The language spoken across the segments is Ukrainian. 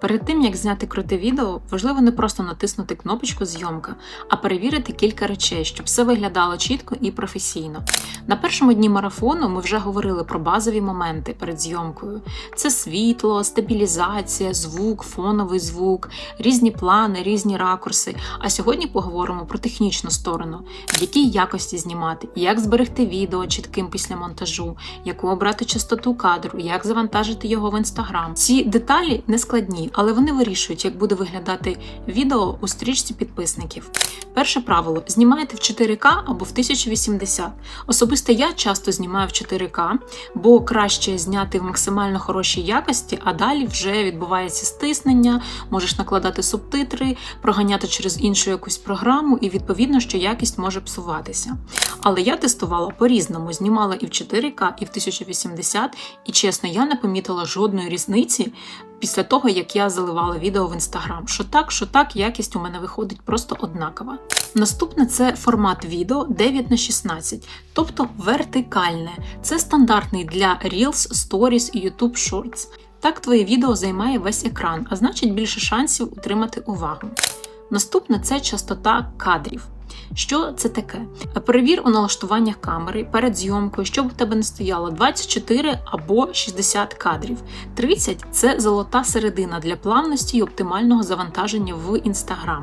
Перед тим як зняти круте відео, важливо не просто натиснути кнопочку зйомка, а перевірити кілька речей, щоб все виглядало чітко і професійно. На першому дні марафону ми вже говорили про базові моменти перед зйомкою: це світло, стабілізація, звук, фоновий звук, різні плани, різні ракурси. А сьогодні поговоримо про технічну сторону, в якій якості знімати, як зберегти відео чітким після монтажу, яку обрати частоту кадру, як завантажити його в інстаграм. Ці деталі не складні, але вони вирішують, як буде виглядати відео у стрічці підписників. Перше правило: знімайте в 4К або в 1080. Особисто я часто знімаю в 4К, бо краще зняти в максимально хорошій якості, а далі вже відбувається стиснення, можеш накладати субтитри, проганяти через іншу якусь програму, і відповідно, що якість може псуватися. Але я тестувала по-різному, знімала і в 4К, і в 1080, і чесно, я не помітила жодної різниці після того, як я заливала відео в інстаграм. Що так, що так, якість у мене виходить просто однакова. Наступне це формат відео 9 на 16, тобто вертикальне. Це стандартний для Reels, Stories і YouTube Shorts. Так твоє відео займає весь екран, а значить більше шансів утримати увагу. Наступне це частота кадрів. Що це таке? Перевір у налаштуваннях камери перед зйомкою, щоб у тебе не стояло 24 або 60 кадрів. 30 це золота середина для плавності і оптимального завантаження в Instagram.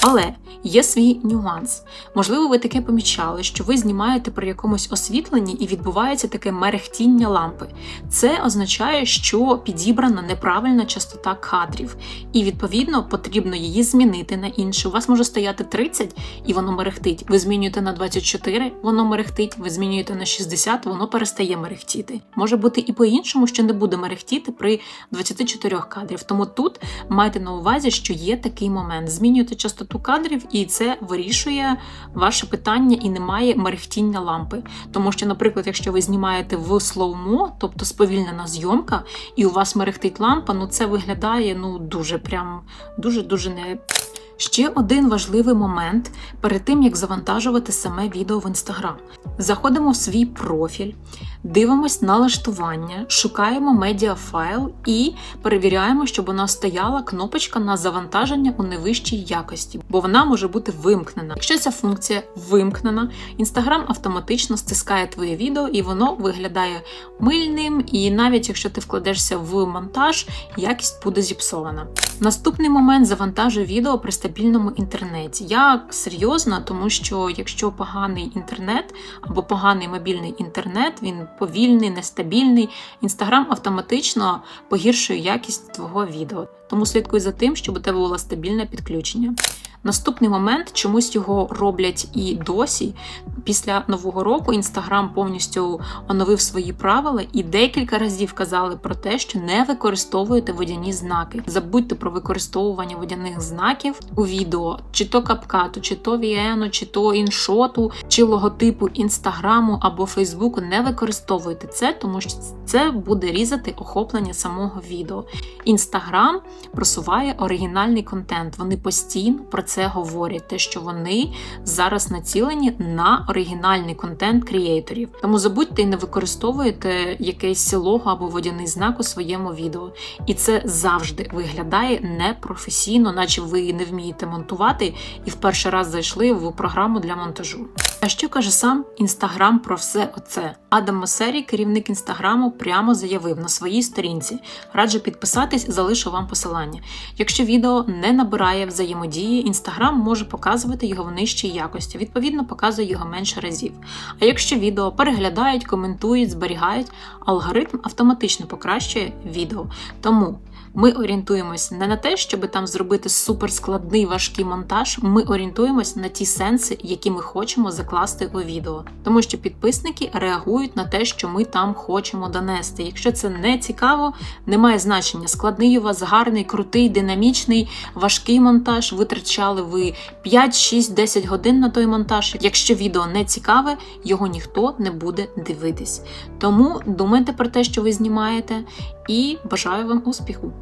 Але є свій нюанс. Можливо, ви таке помічали, що ви знімаєте при якомусь освітленні і відбувається таке мерехтіння лампи. Це означає, що підібрана неправильна частота кадрів, і відповідно потрібно її змінити на іншу. У вас може стояти 30 і воно мерехтить. Ви змінюєте на 24, воно мерехтить, ви змінюєте на 60, воно перестає мерехтіти. Може бути і по-іншому, що не буде мерехтіти при 24 кадрів. Тому тут майте на увазі, що є такий момент. Змінюєте частоту кадрів, і це вирішує ваше питання і немає мерехтіння лампи. Тому що, наприклад, якщо ви знімаєте в слоумо, тобто сповільнена зйомка, і у вас мерехтить лампа, ну це виглядає ну дуже прям дуже дуже не. Ще один важливий момент перед тим, як завантажувати саме відео в Instagram. Заходимо в свій профіль, дивимось налаштування, шукаємо медіафайл і перевіряємо, щоб у нас стояла кнопочка на завантаження у найвищій якості, бо вона може бути вимкнена. Якщо ця функція вимкнена, Instagram автоматично стискає твоє відео і воно виглядає мильним, і навіть якщо ти вкладешся в монтаж, якість буде зіпсована. Наступний момент завантажуй відео при стабільному інтернеті. Я серйозна, тому що якщо поганий інтернет або поганий мобільний інтернет, він повільний, нестабільний. Інстаграм автоматично погіршує якість твого відео. Тому слідкуй за тим, щоб у тебе було стабільне підключення. Наступний момент чомусь його роблять і досі. Після нового року Інстаграм повністю оновив свої правила і декілька разів казали про те, що не використовуєте водяні знаки. Забудьте про використовування водяних знаків у відео, чи то капкату, чи то VN, чи то іншоту, чи логотипу інстаграму або Фейсбуку. Не використовуйте це, тому що це буде різати охоплення самого відео. Інстаграм просуває оригінальний контент. Вони постійно про це говорять, те, що вони зараз націлені на оригінальний контент креаторів. Тому забудьте і не використовуйте якесь лого або водяний знак у своєму відео. І це завжди виглядає непрофесійно, наче ви не вмієте монтувати і в перший раз зайшли в програму для монтажу. А що каже сам інстаграм про все оце? Адам Масері, керівник інстаграму, прямо заявив на своїй сторінці. Раджу підписатись, залишу вам посилання. Якщо відео не набирає взаємодії, інстаграм може показувати його в нижчій якості, відповідно, показує його менше разів. А якщо відео переглядають, коментують, зберігають, алгоритм автоматично покращує відео. Тому ми орієнтуємось не на те, щоб там зробити суперскладний важкий монтаж. Ми орієнтуємось на ті сенси, які ми хочемо закласти у відео, тому що підписники реагують на те, що ми там хочемо донести. Якщо це не цікаво, немає значення. Складний у вас гарний, крутий, динамічний, важкий монтаж. Витрачали ви 5, 6, 10 годин на той монтаж. Якщо відео не цікаве, його ніхто не буде дивитись. Тому думайте про те, що ви знімаєте, і бажаю вам успіху!